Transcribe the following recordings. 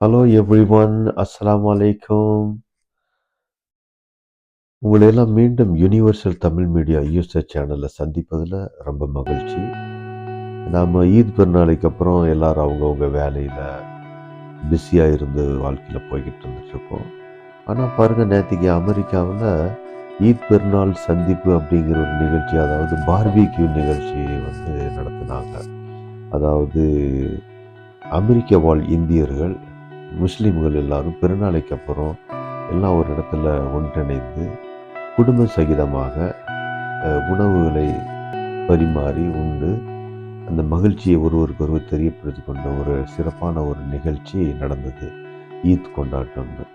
Hello every one அலைக்கும் உங்களை உங்களையெல்லாம் மீண்டும் யுனிவர்சல் தமிழ் மீடியா யூசர் சேனலில் சந்திப்பதில் ரொம்ப மகிழ்ச்சி. நாம் ஈத் பெருநாளைக்கு அப்புறம் எல்லாரும் அவங்கவுங்க வேலையில் பிஸியாக இருந்து வாழ்க்கையில் போய்கிட்டு இருந்துட்டுருக்கோம். ஆனால் பாருங்கள் நேற்றுக்கு அமெரிக்காவில் ஈத் பெருநாள் சந்திப்பு அப்படிங்கிற ஒரு நிகழ்ச்சி அதாவது பார்பிக்யூ நிகழ்ச்சி வந்து நடத்தினாங்க. அதாவது அமெரிக்க வாழ் இந்தியர்கள் முஸ்லீம்கள் எல்லாரும் பெருநாளைக்கு அப்புறம் எல்லாம் ஒரு இடத்துல ஒன்றிணைந்து குடும்ப சகிதமாக உணவுகளை பரிமாறி உண்டு. அந்த மகிழ்ச்சியை ஒருவருக்கொருவர் தெரியப்படுத்தி கொண்ட ஒரு சிறப்பான ஒரு நிகழ்ச்சி நடந்தது. ஈத் கொண்டாட்டம்னு.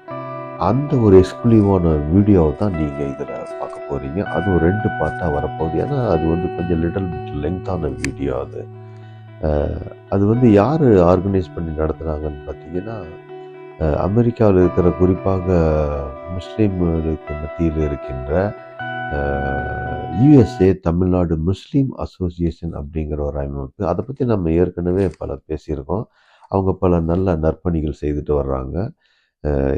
அந்த ஒரு எக்ஸ்க்ளூவான வீடியோவை தான் நீங்கள் இதில் பார்க்க போகிறீங்க அதுவும் ரெண்டு பார்ட்டாக வரப்போகுது. ஏன்னா அது வந்து கொஞ்சம் லிட்டில் பிட் லெங்க்தான வீடியோ அது. அது வந்து யார் ஆர்கனைஸ் பண்ணி நடத்துனாங்கன்னு பார்த்தீங்கன்னா அமெரிக்காவில் இருக்கிற குறிப்பாக முஸ்லீம்களுக்கு மத்தியில் இருக்கின்ற யுஎஸ்ஏ தமிழ்நாடு முஸ்லீம் அசோசியேஷன் அப்படிங்கிற ஒரு அமைப்பு. அதை பற்றி நம்ம ஏற்கனவே பல பேசியிருக்கோம். அவங்க பல நல்ல நற்பணிகள் செய்துட்டு வர்றாங்க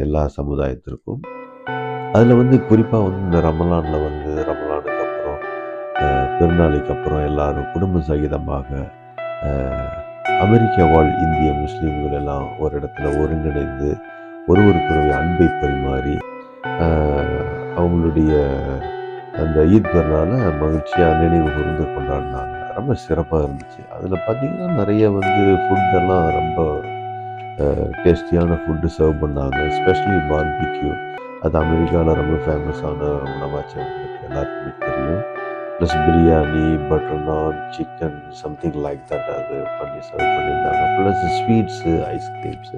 எல்லா சமுதாயத்திற்கும். அதில் வந்து குறிப்பாக வந்து இந்த ரமலானில் வந்து ரமலானுக்கு அப்புறம் பெருநாளைக்கு அப்புறம் எல்லோரும் குடும்ப சகிதமாக அமெரிக்க வாழ் இந்திய முஸ்லீம்கள் எல்லாம் ஒரு இடத்துல ஒருங்கிணைந்து ஒருவருக்குரிய அன்பை பரிமாறி அவங்களுடைய அந்த ஈத் பெருநாளை மகிழ்ச்சியாக நினைவு கூர்ந்து கொண்டாடினாங்க. ரொம்ப சிறப்பாக இருந்துச்சு. அதில் பார்த்திங்கன்னா நிறைய வந்து ஃபுட்டெல்லாம் ரொம்ப டேஸ்டியான ஃபுட்டு சர்வ் பண்ணாங்க. ஸ்பெஷலி பார்பிக்யூ அது அமெரிக்காவில் ரொம்ப ஃபேமஸான உணவாச்சு அவங்களுக்கு எல்லாருக்குமே தெரியும். Plus biryani butter naan chicken something like that அது பண்ணி சர்வ் பண்ணியிருந்தாங்க. ப்ளஸ் ஸ்வீட்ஸு ஐஸ்கிரீம்ஸு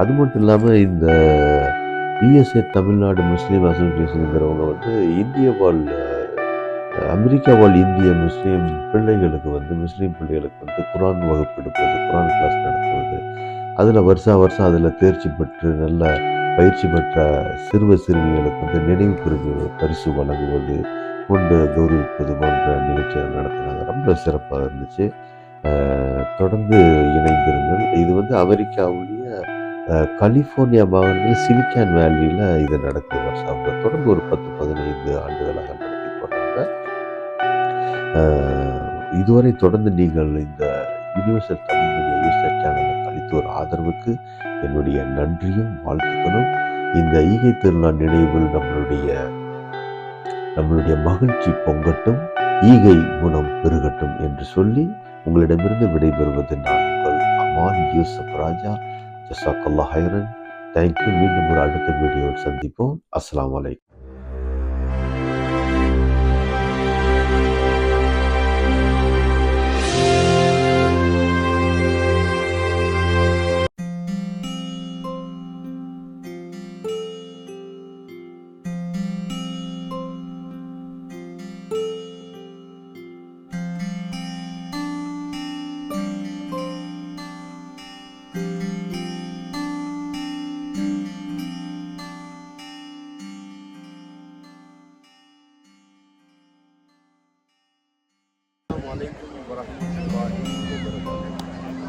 அது மட்டும் இல்லாமல் இந்த பிஎஸ்ஏ தமிழ்நாடு முஸ்லீம் அசோசியேஷனுங்கிறவங்க வந்து இந்திய வாழ் அமெரிக்கா வாழ் இந்திய முஸ்லீம் பிள்ளைகளுக்கு வந்து முஸ்லீம் பிள்ளைகளுக்கு வந்து குரான் வகுப்பு எடுப்பது குரான் கிளாஸ் நடத்துவது. அதில் வருஷா வருஷம் அதில் தேர்ச்சி பெற்று நல்ல பயிற்சி பெற்ற சிறுவ சிறுமிகளுக்கு வந்து நினைவு பிரிவு பரிசு வழங்குவது கொண்டு கௌரவிப்பது போன்ற நிகழ்ச்சிகள் நடத்தினாங்க ரொம்ப சிறப்பாக இருந்துச்சு. தொடர்ந்து இணைந்திருங்கள். இது வந்து அமெரிக்காவுடைய கலிஃபோர்னியா மாகாணத்தில் சிலிக்கான் வேலியில் இது நடக்குது வருஷம் தொடர்ந்து ஒரு பத்து பதினைந்து ஆண்டுகளாக நடத்தி போகிறாங்க இதுவரை தொடர்ந்து நீங்கள் இந்த யூனிவர்சல் தமிழ் மீடியா யூசர் சேனலுக்கு ஒரு ஆதரவுக்கு என்னுடைய நன்றியும் வாழ்த்துக்களும். இந்த ஈகை திருநாள் நினைவில் நம்மளுடைய நம்மளுடைய மகிழ்ச்சி பொங்கட்டும் ஈகை குணம் பெருகட்டும் என்று சொல்லி உங்களிடமிருந்து விடைபெறுவது நான் உங்கள் அமான் யூசப் ராஜா. ஜசாக்கல்லா ஹைரன் தேங்க்யூ மீண்டும் ஒரு அடுத்த வீடியோவில் சந்திப்போம். அஸ்லாம் வலைக்கம்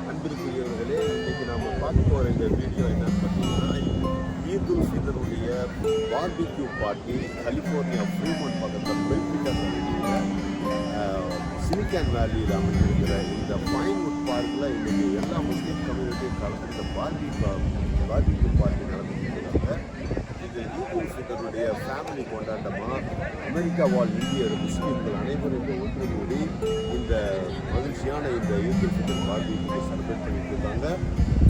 அன்பிற்குரியவர்களே இன்றைக்கு நாம் பார்க்க போகிற இந்த வீடியோ என்னன்னு பார்த்தீங்கன்னா ஈதுல் ஃபிதருடைய பார்பிக்யூ பார்ட்டி கலிஃபோர்னியா ஃப்ரீமன் பக்கத்தில் குறிப்பிட்ட சிலிக்கான் வேலியில் அமைந்திருக்கிற இந்த பைன்வுட் பார்க்கில் இன்னைக்கு எல்லா முஸ்லீம் கம்யூனிட்டியும் கலந்து இந்த பார்பிக்யூ பார்பிக்யூ பார்ட்டி நடந்துட்டு இருக்கிறாங்க இது ஈத் ஃபேமிலி கொண்டாட்டமாக அமெரிக்கா வாழ் இந்தியர் முஸ்லீம்கள் அனைவரும் ஒன்று கூடி இந்த மகிழ்ச்சியான இந்த ஈத் உல் ஃபிதர் செலிப்ரேட் பண்ணிட்டு இருக்காங்க.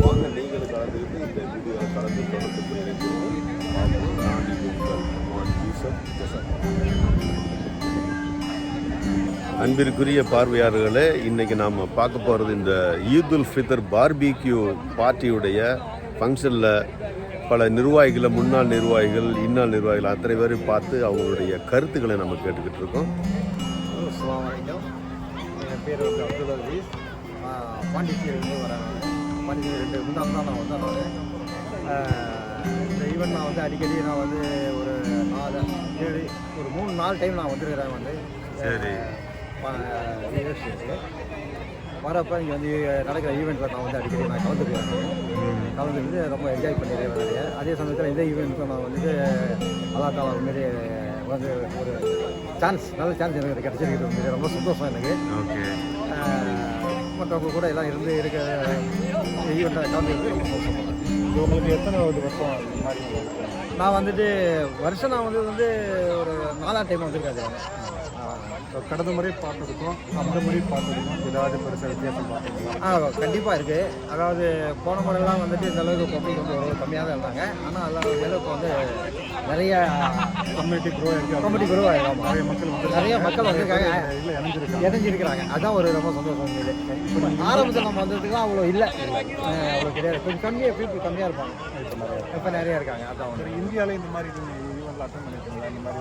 வாங்க நீங்களும் கலந்துக்கிட்டு இந்த வீடியோவில் கலந்து தொடர்ந்து பார்ப்போம். நான் உங்கள் யூசப் ஜசப் அன்பிற்குரிய பார்வையாளர்களே இன்றைக்கி நாம் பார்க்க போகிறது இந்த ஈத் உல் ஃபிதர் பார்பிக்யூ பார்ட்டியுடைய ஃபங்க்ஷனில் பல நிர்வாகிகளை முன்னாள் நிர்வாகிகள் இன்னாள் நிர்வாகிகள் அத்தனை பேரையும் பார்த்து அவங்களுடைய கருத்துக்களை நம்ம கேட்டுக்கிட்டு இருக்கோம். ஹலோ அஸ்ஸலாமு அலைக்கும். என் பேர் வந்து அப்துல் அசீஸ். பாண்டிச்சேரியிலேருந்து வரேன் நான். பாண்டிச்சேரி ரெண்டு தான் நான் வந்தேன் நான். இந்த ஈவெண்ட் நான் வந்து அடிக்கடி நான் வந்து ஒரு நாலு ஏழு ஒரு மூணு நாலு டைம் நான் வந்துருக்கிறேன் வந்து. சரி. வரப்போ இங்கே வந்து நடக்கிற ஈவெண்ட்டில் நான் வந்து அடிக்கடி நான் கலந்துக்கிறேன் கலந்துக்கிட்டு ரொம்ப என்ஜாய் பண்ணிடுறேன் நிறைய. அதே சமயத்தில் இந்த ஈவெண்ட்டில் நான் வந்துட்டு அல்லா தாலா மாரி வந்து ஒரு சான்ஸ் நல்ல சான்ஸ் எனக்கு கிடச்சிருக்கிறது உண்மையிலே ரொம்ப சந்தோஷம் எனக்கு. மற்றவங்க கூட எல்லாம் இருந்து இருக்க ஈவெண்ட்டை கலந்துக்கிறது ரொம்ப சந்தோஷம். உங்களுக்கு எத்தனை வருஷம் நான் வந்துட்டு வருஷம் நான் வந்து வந்து ஒரு நாலாம் டைம் வந்திருக்காது கடந்த முறை பார்த்ததுக்கும் அந்த முறை பார்த்ததுக்கும் ஏதாவது பெருசாக வித்தியாசம் பார்த்தீங்களா ஆ கண்டிப்பாக இருக்குது அதாவது போன முறையெல்லாம் வந்துட்டு இந்த அளவுக்கு பப்ளிக் வந்து ஒரு கம்மியாக தான் இருந்தாங்க. ஆனால் அதில் அளவுக்கு வந்து நிறைய கம்யூனிட்டி க்ரோ கமிட்டி குரூவ் ஆகிடும் நிறைய மக்கள் வந்து நிறைய மக்கள் வந்திருக்காங்க. இதில் இணைஞ்சிருக்காங்க. இணைஞ்சிருக்கிறாங்க. அதான் ஒரு ரொம்ப சந்தோஷம் உண்மையிலே ஆரம்பத்தில் நம்ம வந்ததுக்குலாம் அவ்வளோ இல்லை. அவ்வளோ கிடையாது. கொஞ்சம் கம்மியாக பீப்புள் கம்மியாக இருப்பாங்க. இப்போ நிறைய இருக்காங்க. அதான் ஒன்று சரி இந்தியாவில் இந்த மாதிரி ஈவெண்ட்டில் அட்டன் பண்ணிருக்கீங்களா? இந்த மாதிரி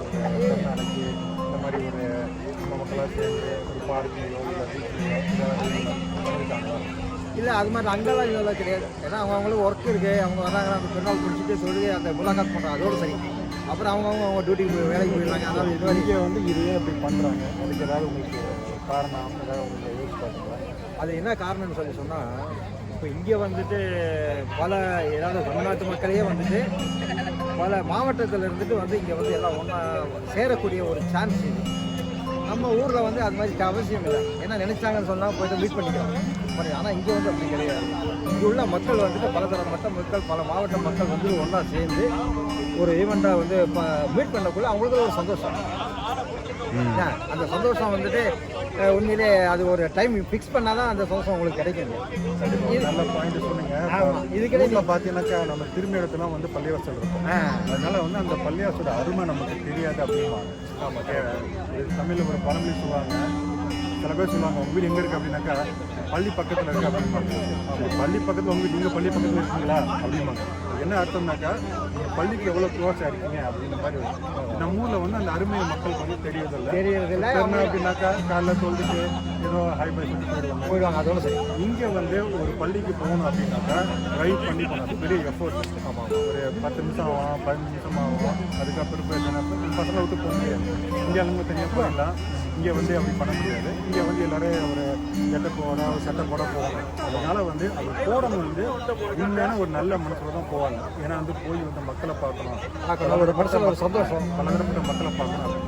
ஒரு நாளைக்கு இந்த மாதிரி ஒரு சேர்ந்து ஒரு பார்க்கையோ இல்லை அது மாதிரி அங்கெல்லாம் இதெல்லாம் கிடையாது. ஏன்னா அவங்க அவங்களுக்கு ஒர்க் இருக்குது அவங்க வராங்க அந்த பெருநாள் குடிச்சிட்டு சொல்லி அந்த முலாகாத் பண்ணுறாங்க அதோடு சரி. அப்புறம் அவங்க அவங்க அவங்க டியூட்டிக்கு போய் வேலைக்கு போயிடுறாங்க. அதனால இது இங்கே வந்து இது ஏன் இப்படி பண்ணுறாங்க அதுக்கு ஏதாவது உங்களுக்கு காரணம் ஏதாவது உங்களுக்கு யோசிச்சு பார்த்தீங்களா அது என்ன காரணம்னு சொல்லி சொன்னால் இப்போ இங்கே வந்துட்டு பல ஏதாவது தமிழ்நாட்டு மக்களையே வந்துட்டு பல மாவட்டத்தில் இருந்துட்டு வந்து இங்கே வந்து எல்லாம் ஒன்றா சேரக்கூடிய ஒரு சான்ஸ் இது. நம்ம ஊரில் வந்து அது மாதிரி அவசியம் இல்லை. ஏன்னா நினைச்சாங்கன்னு சொன்னால் போயிட்டு மீட் பண்ணிக்கலாம். ஆனால் இங்கே வந்து அப்படி கிடையாது. இங்கே உள்ள மக்கள் வந்துட்டு பலதரப்பட்ட மக்கள் பல மாவட்ட மக்கள் வந்து ஒன்றா சேர்ந்து ஒரு ஈவெண்ட்டாக வந்து மீட் பண்ணக்குள்ளே அவங்களுக்கு ஒரு சந்தோஷம். அந்த சந்தோஷம் வந்துட்டு உண்மையிலே அது ஒரு டைம் ஃபிக்ஸ் பண்ணால் தான் அந்த சந்தோஷம் உங்களுக்கு கிடைக்கும் நல்ல பாயிண்ட் சொன்னீங்க. ஆமா, இதுக்கிடையில- இதுல பார்த்தீங்கன்னாக்கா நம்ம திரும்பி இடத்துல வந்து பள்ளிவாசல் இருக்கும். அதனால வந்து அந்த பள்ளிவாசோட அருமை நமக்கு தெரியாது அப்படிம்பாங்க. இது தமிழ்ல ஒரு பழமொழி சொல்லுவாங்க. சில பேர் சொல்லுவாங்க உங்க வீடு எங்க இருக்கு? அப்படின்னாக்கா பள்ளி பக்கத்துல இருக்கு அப்படிம்பாங்க பள்ளி பக்கத்துல உங்க வீடு நீங்க பள்ளி பக்கத்துல இருக்கீங்களா? அப்படிம்பாங்க. என்ன அர்த்தம்னாக்கா நீங்க பள்ளிக்கு எவ்வளவு க்ளோஸா இருக்கீங்க அப்படின்ற மாதிரி. நம்ம ஊர்ல வந்து அந்த அருமையை மக்களுக்கு வந்து தெரியறதில்ல. தெரியறதில்ல. என்ன அப்படின்னாக்கா காலைல தொழுதுட்டு ஏதோ ஹை பை சொல்லிட்டு போயிடுவாங்க. போயிடுவாங்க அதோட சரி. இங்கே வந்து ஒரு பள்ளிக்கு போகணும் அப்படின்னாக்கா ட்ரைவ் பண்ணி அது பெரிய எஃபோர்ட் ஆமாம் ஒரு பத்து நிமிஷம் ஆகும் பதினஞ்சு நிமிஷம் ஆகும். அதுக்கப்புறம் போய் பசங்களை விட்டு போக முடியாது. இங்கே தனியாக போயிடலாம். இங்கே வந்து அப்படி பண்ண முடியாது. இங்கே வந்து எல்லாரும் ஒரு சட்டை போட ஒரு சட்டை போட போவாங்க அதனால வந்து அது போடணும் வந்து உண்மையான ஒரு நல்ல மனசில் தான் போவாங்க. ஏன்னா வந்து போய் வந்து மக்களை பார்க்கணும். ஒரு மனசில் ஒரு சந்தோஷம். பலதரப்பட்ட மக்களை பார்க்கணும்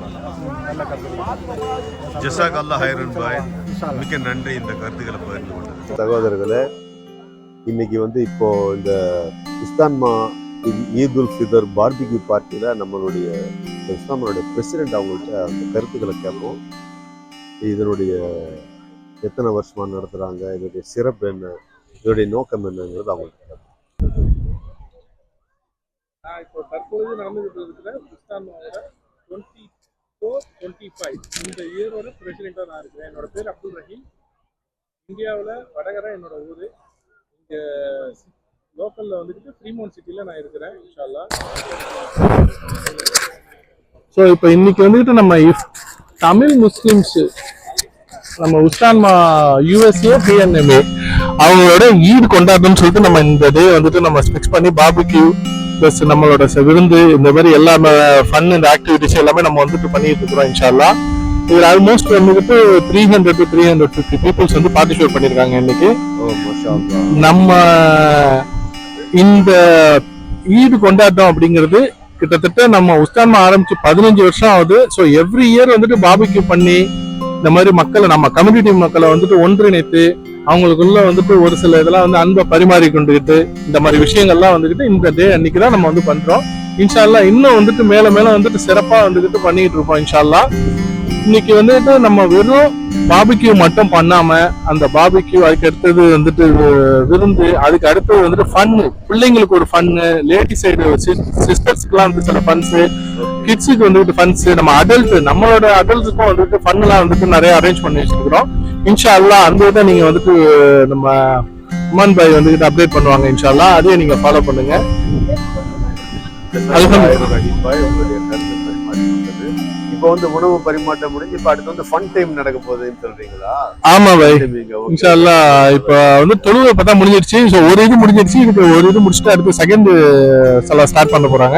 நல்ல கருத்து ஜசாக் அல்லா ஹைரன் பாய். மிக்க நன்றி இந்த கருத்துக்களை பகிர்ந்து கொண்டது சகோதரர்களே இன்னைக்கு வந்து இப்போ இந்த இஸ்தான்மா ஈத் உல் ஃபிதர் பார்பிக்யூ பார்ட்டியில் நம்மளுடைய இஸ்லாமனுடைய பிரசிடெண்ட் அவங்கள்ட்ட அந்த கருத்துக்களை கேட்போம். இதனுடைய எத்தனை வருஷமா நடத்துகிறாங்க இதனுடைய சிறப்பு என்ன இதனுடைய நோக்கம் என்னங்கிறது அவங்கள்ட்ட கேட்போம். நான் இப்போ தற்பொழுது நடந்துகிட்டு இருக்கிற கிறிஸ்டானோட டுவெண்ட்டி ஃபோர் டுவெண்ட்டி ஃபைவ் இந்த இயரோட பிரசிடெண்ட்டாக நான் இருக்கிறேன். என்னோட பேர் அப்துல் ரஹீம். இந்தியாவில் வடகரை என்னோட ஊர். இங்கே லோக்கலில் வந்துட்டு ஃப்ரீமோன் சிட்டியில் நான் இருக்கிறேன் இன்ஷால்லா ஸோ இப்போ இன்னைக்கு வந்துட்டு நம்ம இஃப் தமிழ் முஸ்லிம்ஸ் நம்ம உஸ்தான்மா யூஎஸ்ஏ பிஎன்எம்ஏ அவங்களோட ஈடு கொண்டாடணும்னு சொல்லிட்டு நம்ம இந்த டே வந்துட்டு நம்ம ஃபிக்ஸ் பண்ணி பாபிக்யூ ப்ளஸ் நம்மளோட ச- விருந்து இந்த மாதிரி எல்லா ஃபன் இந்த ஆக்டிவிட்டிஸ் எல்லாமே நம்ம வந்துட்டு பண்ணிட்டு இருக்கிறோம் இன்ஷால்லா இதில் ஆல்மோஸ்ட் வந்துட்டு three hundred to three hundred fifty peoples வந்து பார்ட்டிசிபேட் பண்ணியிருக்காங்க இன்னைக்கு. நம்ம இந்த ஈடு கொண்டாட்டம் அப்படிங்கிறது கிட்டத்தட்ட நம்ம உஸ்தான்மா ஆரம்பிச்சு பதினஞ்சு வருஷம் ஆகுது. ஸோ எவ்ரி இயர் வந்துட்டு பாபிக்யூ பண்ணி இந்த மாதிரி மக்களை நம்ம கம்யூனிட்டி மக்களை வந்துட்டு ஒன்றிணைத்து அவங்களுக்குள்ள வந்துட்டு ஒரு சில இதெல்லாம் வந்து அன்பை பரிமாறி கொண்டுகிட்டு இந்த மாதிரி விஷயங்கள்லாம் வந்துக்கிட்டு இந்த டே அன்னைக்கு தான் நம்ம வந்து பண்றோம். இன்ஷால்லா இன்னும் வந்துட்டு மேல மேல வந்துட்டு சிறப்பா வந்துக்கிட்டு பண்ணிக்கிட்டு இருப்போம் இன்ஷால்லா இன்னைக்கு வந்துட்டு நம்ம வெறும் பாபிக்யூ மட்டும் பண்ணாம அந்த பாபிக்யூ அதுக்கு அடுத்தது வந்துட்டு விருந்து அதுக்கு அடுத்தது வந்துட்டு ஃபன்னு பிள்ளைங்களுக்கு ஒரு ஃபன்னு லேடி சைடு சிஸ்டர்ஸ்க்குலாம் வந்து சில ஃபன்ஸ் கிட்ஸுக்கு வந்துட்டு ஃபன்ஸ் நம்ம அடல்ட் நம்மளோட அடல்ட்டுக்கும் வந்துட்டு ஃபன்னுலாம் வந்துட்டு நிறைய அரேஞ்ச் பண்ணி வச்சிருக்கிறோம். இன்ஷா அல்லாஹ் அந்த இதை நீங்க வந்துட்டு நம்ம உமன் பாய் வந்துட்டு அப்டேட் பண்ணுவாங்க இன்ஷா அல்லாஹ் அதையும் நீங்க ஃபாலோ பண்ணுங்க. ஆயிரம் இப்போ வந்து உணவு பரிமாற்றம் முடிஞ்சு இப்போ அடுத்து வந்து ஃபன் டைம் நடக்க போகுதுன்னு சொல்றீங்களா? ஆமா பாய் நீங்க okay. இன்ஷா அல்லாஹ் இப்ப வந்து தொழுகை இப்பதான் முடிஞ்சிருச்சு. ஸோ ஒரு இது முடிஞ்சிருச்சு. இதுக்கு ஒரு இது முடிச்சுட்டு அடுத்து செகண்ட் சலா ஸ்டார்ட் பண்ண போறாங்க.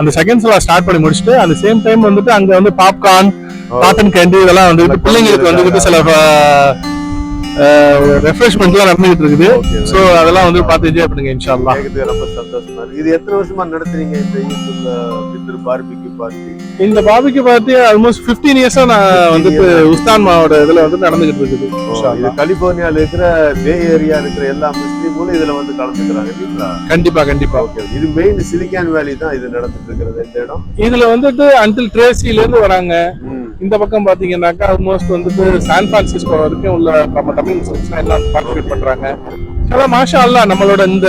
அந்த செகண்ட் சலா ஸ்டார்ட் பண்ணி முடிச்சுட்டு அந்த சேம் டைம் வந்துட்டு அங்க வந்து பாப்கார்ன் காட்டன் கேண்டி இதெல்லாம் வந்துட்டு பிள்ளைங்களுக்கு வந்துட்டு சில ரெஃப்ரெஷ்மெண்ட்லாம் நடந்துகிட்டு இருக்குது. ஸோ அதெல்லாம் வந்து பார்த்து என்ஜாய் பண்ணுங்க இன்ஷால்லா கேக்குறது ரொம்ப சந்தோஷமா இருக்கு. இது எத்தனை வருஷமா நடத்துறீங்க இந்த ஃபித்ர் பார்பிக்யூ பார்ட்டி இந்த பாபிக்கு பார்த்து ஆல்மோஸ்ட் 15 இயர்ஸா நான் வந்துட்டு உஸ்தான் மாவோட இதுல வந்து நடந்துகிட்டு இருக்குது இது. கலிபோர்னியால இருக்கிற பே ஏரியா இருக்கிற எல்லா முஸ்லீம்களும் இதுல வந்து கலந்துக்கிறாங்க இல்லைங்களா? கண்டிப்பா கண்டிப்பா. ஓகே இது மெயின் சிலிக்கான் வேலி தான் இது நடந்துட்டு இருக்கிறது இந்த இடம்? இதுல வந்துட்டு அன்டில் ட்ரேசில இருந்து வராங்க. இந்த பக்கம் பார்த்தீங்கன்னாக்கா ஆல்மோஸ்ட் வந்துட்டு சான் பிரான்சிஸ்கோ வரைக்கும் உள்ள நம்ம தமிழ் எல்லாம் பார்ட்டிசிபேட் பண்றாங்க. அதான் மாஷா அல்லா நம்மளோட இந்த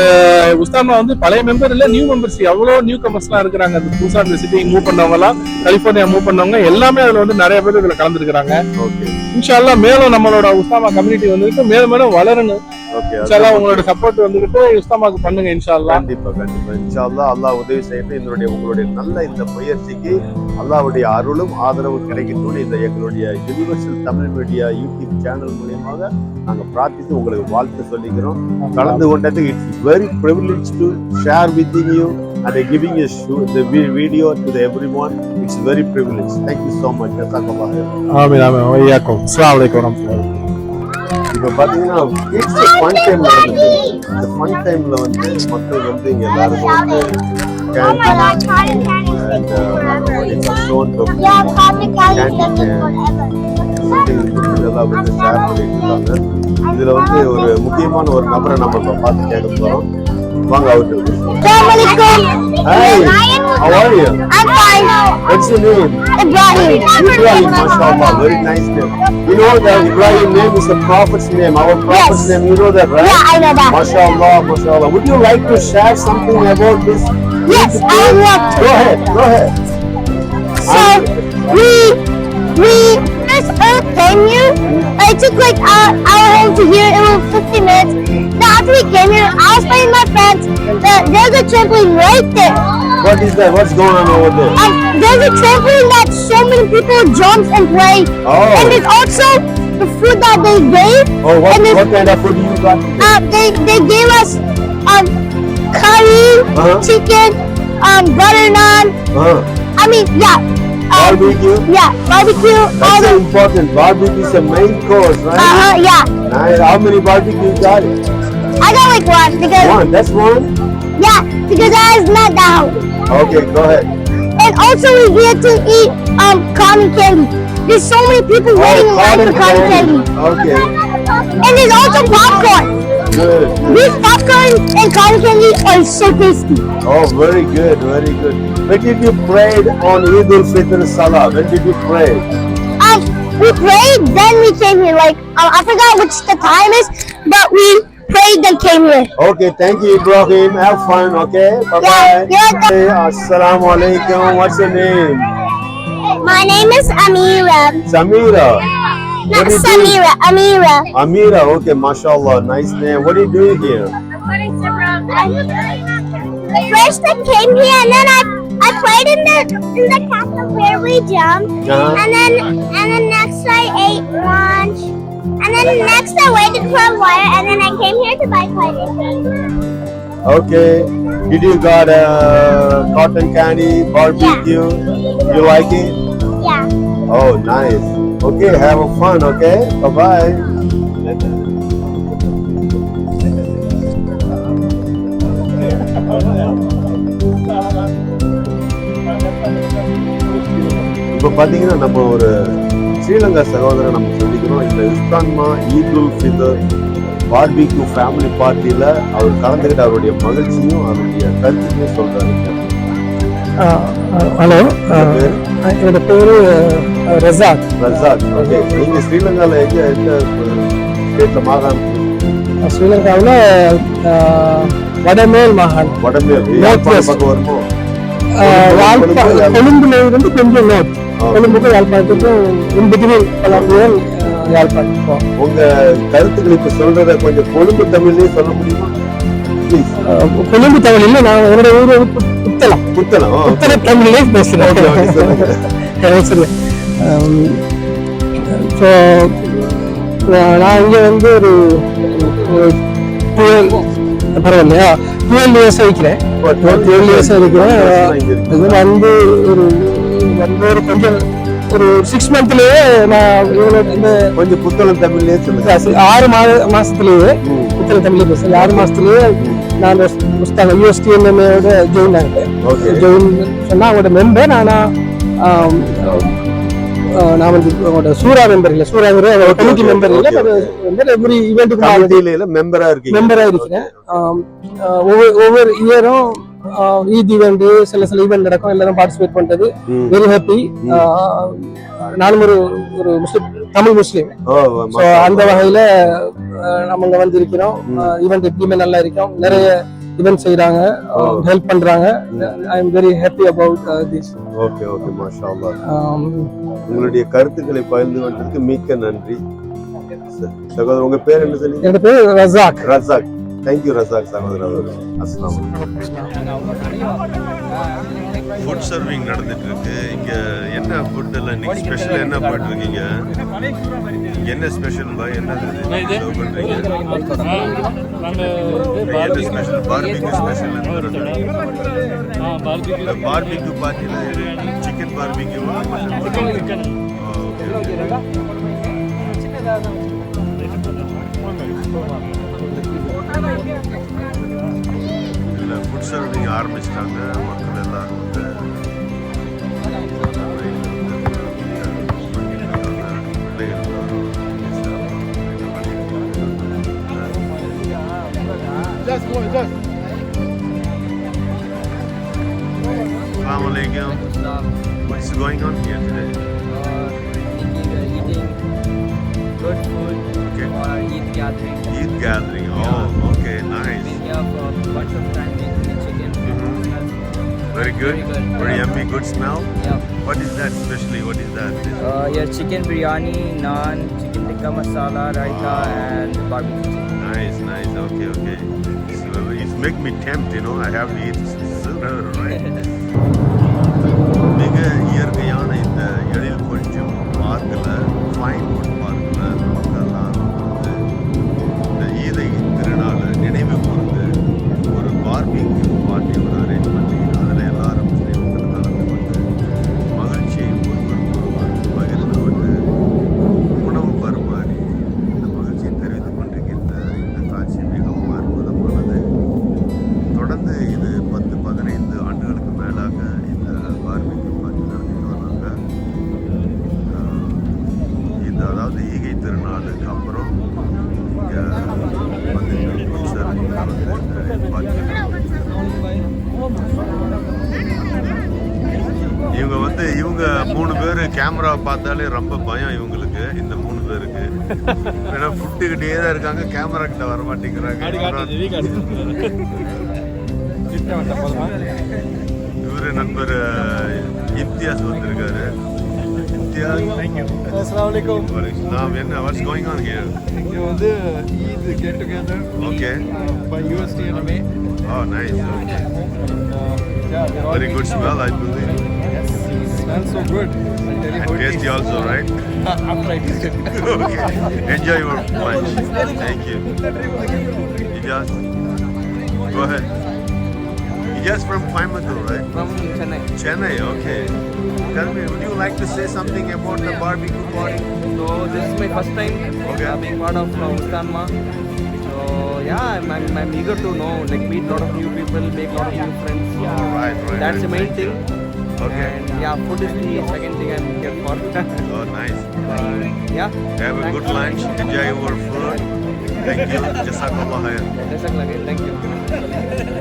உஸ்தாமா வந்து பழைய மெம்பர் இல்ல நியூ மெம்பர்ஸ் எவ்வளவு நியூ கமர்ஸ் எல்லாம் இருக்கிறாங்க அந்த புதுசா இந்த சிட்டி மூவ் பண்ணவங்க எல்லாம் கலிபோர்னியா மூவ் பண்ணவங்க எல்லாமே அதுல வந்து நிறைய பேர் இதுல கலந்துருக்காங்க ஓகே இன்ஷா அல்லாஹ் மேலும் நம்மளோட உஸ்தாமா கம்யூனிட்டி வந்துட்டு மேலும் மேலும் வளரணும். ஓகே இன்ஷா அல்லாஹ் உங்களோட சப்போர்ட் வந்துட்டு உஸ்தாமாக்கு பண்ணுங்க இன்ஷா அல்லாஹ் கண்டிப்பா கண்டிப்பா. இன்ஷா அல்லாஹ் அல்லாஹ் உதவி செய்யட்டும் இதனுடைய உங்களுடைய நல்ல இந்த முயற்சிக்கு அல்லாஹ்வுடைய அருளும் ஆதரவும் கிடைக்கட்டும். இந்த எங்களுடைய universal Tamil media YouTube channel மூலியமாக நாங்க பிரார்த்தித்து உங்களுக்கு வாழ்த்து சொல்லிக்கிறோம். கலந்து கொண்டது it's very privilege to share with you and giving a show, the vi- video to the everyone. It's very privileged. Thank you so much. ஜஸாக்கல்லாஹ் ஹைர். ஆமீன் ஆமீன் வையாக்கும் அஸ்ஸலாமு அலைக்கும் வரஹ்மத்துல்லாஹி இப்போ பார்த்தீங்கன்னா கிட்ஸ் ஃபன் டைம் நடந்தது இந்த ஃபன் டைம்ல வந்து மக்கள் வந்து இங்க எல்லாரும் வந்து கேண்டீன் அண்ட் ஸ்டோன் இதெல்லாம் வந்து ஷேர் பண்ணிட்டு இருக்காங்க இதுல வந்து ஒரு முக்கியமான ஒரு நபரை நம்ம இப்ப பார்த்து கேட்க போறோம் வாங்க அவர்கிட்ட Hi, how are you? I'm fine. What's your name? Ibrahim. Ibrahim, mashallah, very nice name. You know that Ibrahim name is the prophet's name, our prophet's Yes. name, you know that, right? Yeah, I know that. MashaAllah, MashaAllah. Would you like to share something about this? Yes, I would love to. Go ahead, go ahead. So we we first Earth came here. It took like our hour home to here. It was 15 minutes. Then after we came here, I was playing with my friends. The, there's a trampoline right there. What is that? What's going on over there? Um, there's a trampoline that so many people jump and play. Oh. And there's also the food that they gave. Oh, what, and what kind of food do you got? Uh, they they gave us um curry, Uh-huh. chicken, um butter naan. Uh, I mean, yeah. Um, barbecue? Yeah, barbecue. That's so important. Barbecue is the main course, right? Uh huh. Yeah. Nice. How many barbecue you got? I got like one because One. That's one? yeah because I was not down. Okay, go ahead. And also we get to eat um cotton candy. There's so many people waiting in line for cotton candy. Okay, And there's also popcorn. Good. These popcorn and cotton candy are so tasty. Oh, very good, very good. When did you pray on Eid al-Fitr Salah? When did you pray? Um, we prayed, then we came here. Like um, I forgot which the time is, but we prayed then came here. Okay, thank you, Ibrahim. Have fun, okay? Bye-bye. Yeah, you're. Hey, Assalamu alaikum. What's your name? My name is Amira. Samira. Not What do you do? Samira, Amira. Amira, okay, mashallah. Nice name. What are you doing here? I, First I came here and then I I played in the in the castle where we jumped. Uh-huh. And then and then next I ate lunch. And then next I waited for a while and then I came here to buy clothing. Okay. Did you got uh, cotton candy, barbecue? You like it? Yeah. Oh, nice. Okay, have a fun, okay? Bye-bye. இப்போ பார்த்தீங்கன்னா நம்ம ஒரு ஸ்ரீலங்கா சகோதரர் நம்ம சந்திக்கிறோம் இந்த இஸ்தான்மா Eid ul Fitr barbecue family பார்ட்டியில் அவர் கலந்துக்கிட்ட அவருடைய மகிழ்ச்சியும் அவருடைய கருத்துக்கையும் சொல்றாரு ஹலோ என்னோட பேரு ரசாக். ரசாக் ஓகே நீங்க ஸ்ரீலங்கால எங்க எந்த ஸ்டேட்ல மாகாணம்? ஸ்ரீலங்காவில் வடமேல் மாகாண் வடமேல். பக்கம் வருமோ? கொழும்புல இருந்து கொஞ்சம் நோட். கொழும்புக்கும் யாழ்ப்பாணத்துக்கும் இன்பிட்வீன் யாழ்ப்பாணம் இப்போ, உங்க கருத்துக்கள் இப்ப சொல்றத கொஞ்சம் கொழும்பு தமிழ்லயே சொல்ல முடியுமா? கொழும்பு தமிழ் இல்லை நான் என்னோட ஊர் புத்தளம் புத்தனம் ஆ, புத்தள தமிழ்லே பேசுகிறேன் சொல்லுங்க. ஸோ நான் இங்கே வந்து ஒரு டுவெல் பரவாயில்லையா? டுவெல் இயர்ஸ் வைக்கிறேன். டுவெல் இயர்ஸ் இருக்கு. இது வந்து ஒரு வந்து ஒரு கொஞ்சம் ஒரு சிக்ஸ் மந்த்லயே நான் இவ்வளோ இந்த கொஞ்சம் புத்தளம் தமிழ்லயே சொல்லுங்க. ஆறு மா மாசத்துலயே இத்தனை தமிழ் பேசுறேன் ஆறு மாசத்துலயே நான் புஸ்தகம் யூஎஸ்டிஎம்எம்மோட ஜாயின் ஆகிட்டேன் ஜாயின் சொன்னா அவங்களோட மெம்பர் ஆனா ஆம், ஆஹ் நான் வந்து அவங்களோட சூரா மெம்பர் இல்லை. சூறாங்கிற கமிட்டி மெம்பர் இல்லை. மெம்பர் எவ்ரி ஈவெண்ட்டுக்கு கமிட்டியில மெம்பரா இருக்கீங்க. மெம்பரா இருக்கிறேன். ஒவ்வொரு ஒவ்வொரு இயரும் ஈத் ஈவெண்ட் சில சில ஈவெண்ட் நடக்கும். எல்லாரும் பார்ட்டிசிபேட் பண்றது. வெரி ஹாப்பி நானும் ஒரு ஒரு முஸ்லிம் தமிழ் முஸ்லீம். ஸோ அந்த வகையில நம்ம வந்து இருக்கிறோம் ஈவெண்ட் எப்பயுமே நல்லா இருக்கும். நிறைய ஈவெண்ட் செய்யறாங்க ஹெல்ப் பண்றாங்க. I am very happy about this okay okay மாஷா அல்லாஹ் உங்களுடைய கருத்துக்களை பகிர்ந்து கொண்டதுக்கு மிக்க நன்றி. சகோதரர் உங்க பேர் என்ன சொன்னீங்க என்னோட பேர் ரசாக். ரசாக். தேங்க்யூ ரசாக் சகோதரர் அஸ்லாம் ஃபுட் சர்விங் நடந்துட்டு இருக்கு இங்க என்ன ஃபுட் எல்லாம் இன்னைக்கு ஸ்பெஷல் என்ன போயிட்டு இருக்கீங்க என்ன ஸ்பெஷல் பா? என்ன பண்றீங்க? என்ன ஸ்பெஷல் பார்பிக்யூ ஸ்பெஷல் பார்பிக்யூ பார்ட்டில சிக்கன் ஓகே இதில் ஃபுட் சர்விங் ஆரம்பிச்சிட்டாங்க மக்கள் எல்லாரும் வந்து Assalamu alaikum. What's going on here today? eating good food Okay. for Eid gathering. Eid gathering. Oh, okay, nice. Been here for a bunch of time making chicken. Very good. Very good. Very yummy, good smell. Yeah. What is that specially? What is that? Uh, yeah, chicken biryani, naan, chicken tikka masala, raita, and barbecue chicken. Nice, nice. Okay, okay. So it's make me tempt, you know. I have to eat sooner, right? மிக இயற்கையான இந்த எழில் கொஞ்சம் பார்க்கில் ரொம்ப பயம் இவங்களுக்கு. இந்த மூணு பேருக்கு. ஏன்னா ஃபுட்டுக்கிட்டே தான் இருக்காங்க கேமரா கிட்ட வர மாட்டேங்கிறாங்க இவரு நண்பர் இம்தியாஸ் வந்திருக்காரு நாம் என்ன வாட்ஸ் கோயிங் ஆன் ஹியர் இங்க வந்து Eid get together okay by USTNMA oh nice very good smell I believe smells so good. I'll you and tasty also right tastes after I taste it. okay enjoy your lunch thank you Ijaz go ahead Ijaz from Coimbatore right From Chennai. Chennai okay tell me would you like to say something about the barbecue party So this is my first time Okay. uh, being part of uh, Ustanma. So yeah, I'm, I'm, I'm eager to know, like meet a lot of new people, make a lot of new friends. right right That's the right. main thing. okay And yeah, food is the second thing I'm here for. oh nice yeah. have a Thanks. good lunch enjoy your food thank you Jazakallah khair Jazakallah khair. Thank you.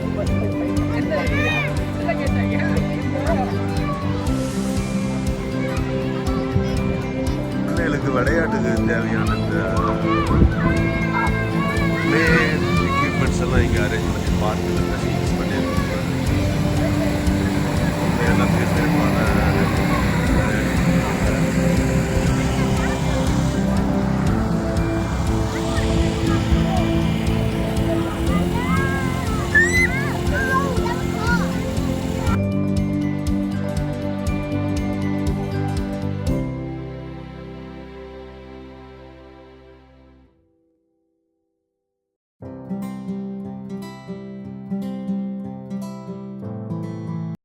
பிள்ளைகளுக்கு விளையாட்டுக்கு தேவையான இந்த play equipments எல்லாம் இங்கே arrange பண்ணி பார்க்கில்